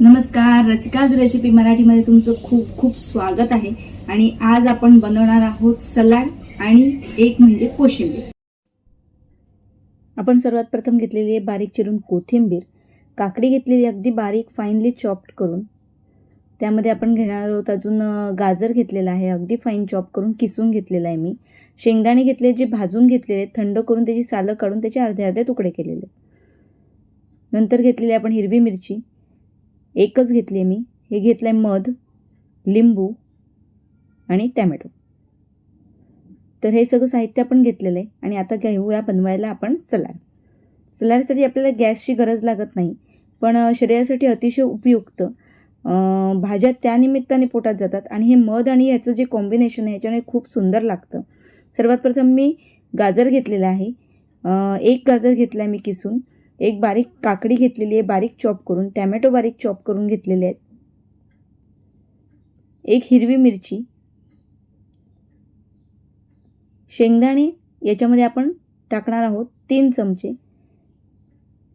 नमस्कार रसिकाज रेसिपी मराठीमध्ये तुमचं खूप खूप स्वागत आहे. आणि आज आपण बनवणार आहोत सलाड आणि एक म्हणजे कोशिंबीर. आपण सर्वात प्रथम घेतलेली आहे बारीक चिरून कोथिंबीर. काकडी घेतलेली अगदी बारीक फाईनली चॉप्ड करून. त्यामध्ये आपण घेणार आहोत अजून गाजर घेतलेला आहे अगदी फाईन चॉप करून किसून घेतलेला आहे मी. शेंगदाणे घेतले जे भाजून घेतलेले आहेत, थंड करून त्याची सालं काढून त्याचे अर्धे अर्धे तुकडे केलेले आहेत. नंतर घेतलेली आपण हिरवी मिरची. एकच घेतली आहे मी. हे घेतलं आहे मध लिंबू आणि टॅमॅटो. तर हे सगळं साहित्य आपण घेतलेलं आहे आणि आता घेऊया बनवायला आपण सलाड. सलाडसाठी आपल्याला गॅसची गरज लागत नाही पण शरीरासाठी अतिशय उपयुक्त. भाज्या त्यानिमित्ताने पोटात जातात आणि हे मध आणि ह्याचं जे कॉम्बिनेशन आहे ह्याच्याने खूप सुंदर लागतं. सर्वात प्रथम मी गाजर घेतलेलं आहे. एक गाजर घेतला आहे मी किसून. एक बारीक काकडी घेतलेली आहे बारीक चॉप करून टॅमॅटो बारीक चॉप करून घेतलेले आहेत. एक हिरवी मिरची शेंगदाणे याच्यामध्ये आपण टाकणार आहोत तीन चमचे.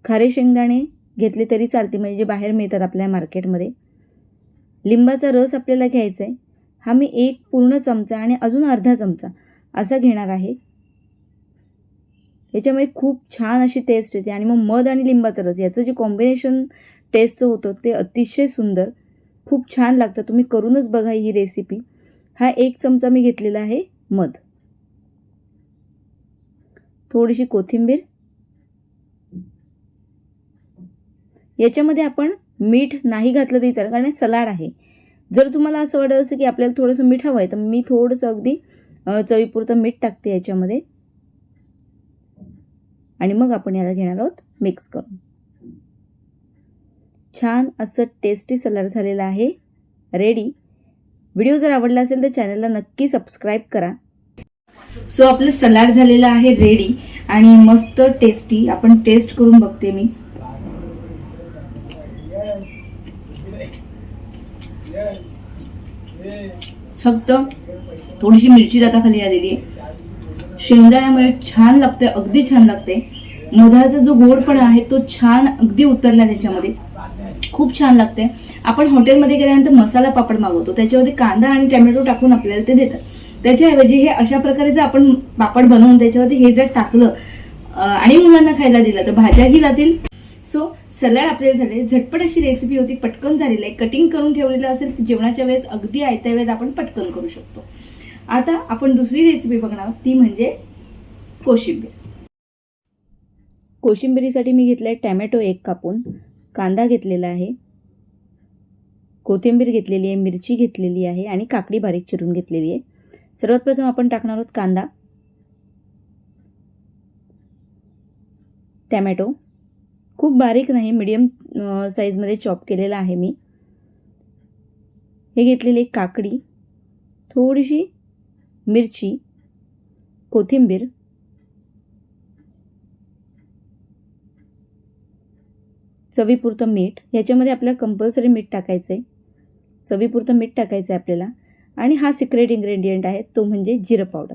खारे शेंगदाणे घेतले तरी चालते म्हणजे जे बाहेर मिळतात आपल्या मार्केटमध्ये. लिंबाचा रस आपल्याला घ्यायचा आहे. हा मी एक पूर्ण चमचा आणि अजून अर्धा चमचा असा घेणार आहे. याच्यामुळे खूप छान अशी टेस्ट येते. आणि मग मध आणि लिंबाचा रस याचं जे कॉम्बिनेशन टेस्टचं होतं ते अतिशय सुंदर खूप छान लागतं. तुम्ही करूनच बघा ही रेसिपी हा एक चमचा मी घेतलेला आहे मध. थोडीशी कोथिंबीर. याच्यामध्ये आपण मीठ नाही घातलं तरी चालेल कारण सलाड आहे. जर तुम्हाला असं वाटत असेल की आपल्याला थोडंसं मीठ हवं आहे तर मी थोडंसं अगदी चवीपुरतं मीठ टाकते याच्यामध्ये. आणि मग आपण याला घेणार आहोत मिक्स करून. छान असं टेस्टी सलाड झालेलं आहे. रेडी व्हिडिओ जर आवडला असेल तर चॅनलला नक्की सबस्क्राईब करा. सो आपलं सलाड झालेलं आहे रेडी आणि मस्त टेस्टी आपण टेस्ट करून बघते मी. फक्त थोडीशी मिरची दाताखाली आलेली आहे. शेंगदाण्यामुळे छान लागते अगदी छान लागते मधाचा जो गोडपणा आहे तो छान अगदी उतरला त्याच्यामध्ये. खूप छान लागते आपण हॉटेलमध्ये गेल्यानंतर मसाला पापड मागवतो. त्याच्यामध्ये कांदा आणि टॅमॅटो टाकून आपल्याला ते देतात. त्याच्याऐवजी हे अशा प्रकारे जर आपण पापड बनवून त्याच्यावरती हे जर टाकलं आणि मुलांना खायला दिलं तर भाज्याही जातील सो सलाड आपल्याला झाले. झटपट अशी रेसिपी होती. पटकन झालेली आहे. कटिंग करून ठेवलेलं असेल जेवणाच्या वेळेस अगदी आयत्या वेळेस आपण पटकन करू शकतो. आता आपण दुसरी रेसिपी बघणार ती म्हणजे कोशिंबीर. कोशिंबिरीसाठी मी घेतलं आहे टॅमॅटो एक कापून कांदा घेतलेला आहे कोथिंबीर घेतलेली आहे मिरची घेतलेली आहे आणि काकडी बारीक चिरून घेतलेली आहे. सर्वात प्रथम आपण टाकणार आहोत कांदा टॅमॅटो. खूप बारीक नाही मिडियम साईजमध्ये चॉप केलेला आहे मी. हे घेतलेली काकडी. थोडीशी मिरची कोथिंबीर चवीपुरतं मीठ. याच्यामध्ये आपल्याला कंपल्सरी मीठ टाकायचं आहे चवीपुरतं मीठ टाकायचं आहे आपल्याला. आणि हा सिक्रेट इन्ग्रेडियंट आहे तो म्हणजे जिरं पावडर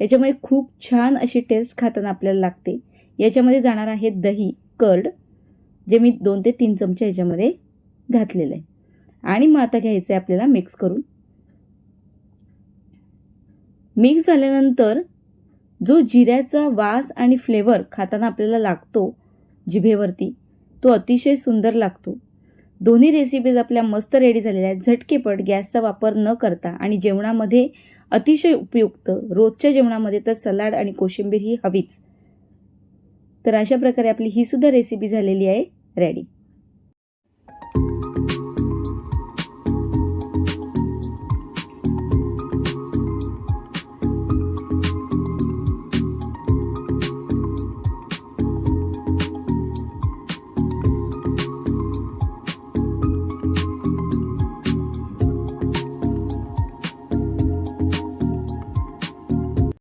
याच्यामुळे खूप छान अशी टेस्ट खाताना आपल्याला लागते. याच्यामध्ये जाणार आहे दही कर्ड जे मी दोन ते तीन चमचे याच्यामध्ये घातलेलं आहे. आणि मग आता घ्यायचं आहे आपल्याला मिक्स करून. मिक्स झाल्यानंतर जो जिऱ्याचा वास आणि फ्लेवर खाताना आपल्याला लागतो जिभेवरती तो अतिशय सुंदर लागतो. दोन्ही रेसिपीज आपल्या मस्त रेडी झालेल्या आहेत. झटकेपट गॅसचा वापर न करता आणि जेवणामध्ये अतिशय उपयुक्त रोजच्या जेवणामध्ये तर सलाड आणि कोशिंबीर ही हवीच. तर अशा प्रकारे आपली ही सुद्धा रेसिपी झालेली आहे रेडी